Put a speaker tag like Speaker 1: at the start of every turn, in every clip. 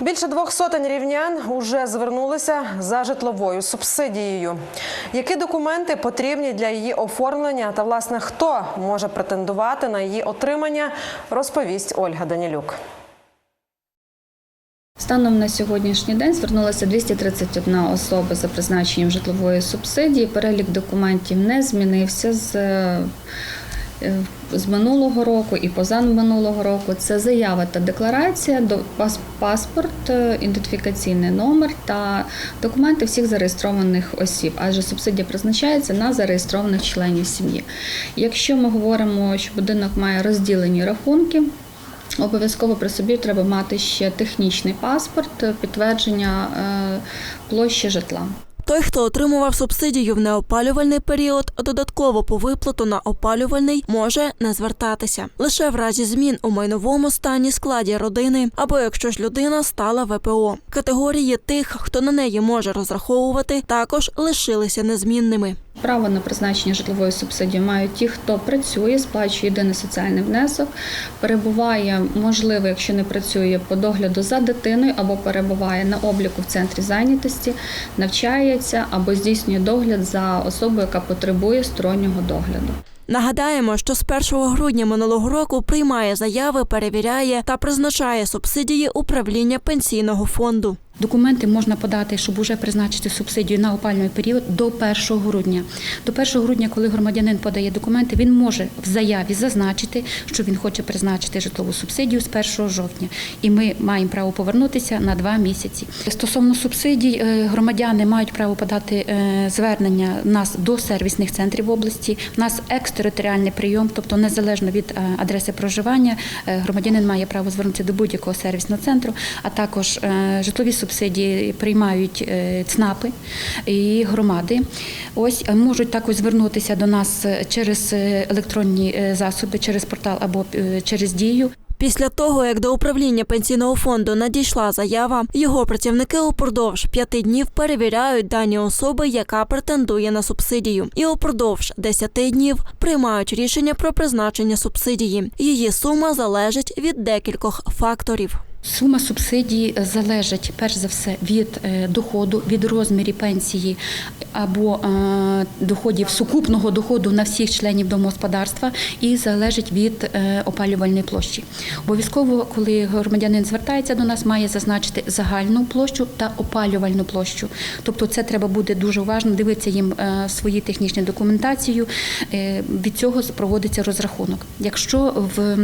Speaker 1: Більше двох сотень рівнян уже звернулися за житловою субсидією. Які документи потрібні для її оформлення та власне хто може претендувати на її отримання, розповість Ольга Данілюк.
Speaker 2: Станом на сьогоднішній день звернулося 231 особа за призначенням житлової субсидії. Перелік документів не змінився з, е, з минулого року і позаминулого року. Це заява та декларація, паспорт, е, ідентифікаційний номер та документи всіх зареєстрованих осіб, адже субсидія призначається на зареєстрованих членів сім'ї. Якщо ми говоримо, що будинок має розділені рахунки. Обов'язково при собі треба мати ще технічний паспорт, е, підтвердження е, площі житла.
Speaker 3: Той, хто отримував субсидію в неопалювальний період, додатково по виплату на опалювальний може не звертатися лише в разі змін у майновому стані складі родини, або якщо ж людина стала ВПО. Категорії тих, хто на неї може розраховувати, також лишилися незмінними.
Speaker 2: Право на призначення житлової субсидії мають ті, хто працює, сплачує єдиний соціальний внесок, перебуває, можливо, якщо не працює по догляду за дитиною або перебуває на обліку в центрі зайнятості, навчається або здійснює догляд за особою, яка потребує стороннього догляду.
Speaker 3: Нагадаємо, що з 1 грудня минулого року приймає заяви, перевіряє та призначає субсидії управління пенсійного фонду.
Speaker 4: Документи можна подати, щоб уже призначити субсидію на опалювальний період до 1 грудня. До 1 грудня, коли громадянин подає документи, він може в заяві зазначити, що він хоче призначити житлову субсидію з 1 жовтня, і ми маємо право повернутися на два місяці. Стосовно субсидій, е, громадяни мають право подати е, звернення нас до сервісних центрів області. У нас екстериторіальний прийом, тобто незалежно від е, адреси проживання, громадянин має право звернутися до будь-якого сервісного центру, а також житлові субсидії приймають е, ЦНАПи і громади. Ось е, можуть також звернутися до нас е, через електронні засоби, через портал або через дію.
Speaker 3: Після того, як до управління пенсійного фонду надійшла заява, його працівники упродовж п'яти днів перевіряють дані особи, яка претендує на субсидію, і упродовж 10 днів приймають рішення про призначення субсидії. Її сума залежить від декількох факторів.
Speaker 4: Сума субсидії залежить перш за все від е, доходу, від розмірів пенсії або е, доходів сукупного доходу на всіх членів домогосподарства і залежить від е, опалювальної площі. Обов'язково, коли громадянин звертається до нас, має зазначити загальну площу та опалювальну площу. Тобто, це треба буде дуже уважно дивитися їм свої технічні документацію. Від цього проводиться розрахунок. Якщо в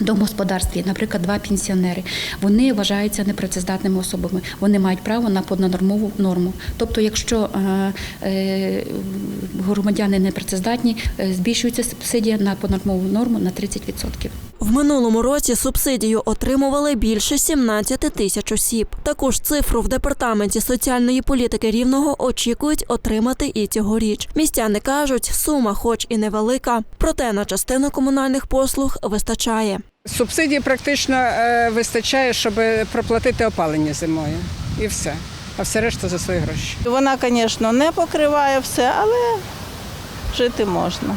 Speaker 4: домогосподарстві, наприклад, два пенсіонери, вони вважаються непрацездатними особами. Вони мають право на понаднормову норму. Тобто, якщо е, е, громадяни непрацездатні, е, збільшується субсидія на поднормову норму на 30%.
Speaker 3: В минулому році субсидію отримували більше 17 тисяч осіб. Таку ж цифру в департаменті соціальної політики рівного очікують отримати і цьогоріч. Містяни кажуть, сума, хоч і невелика, проте на частину комунальних послуг вистачає.
Speaker 5: Субсидії практично е, вистачає, щоб проплатити опалення зимою. І все. А все решта за свої гроші.
Speaker 6: Вона, звісно, не покриває все, але жити можна.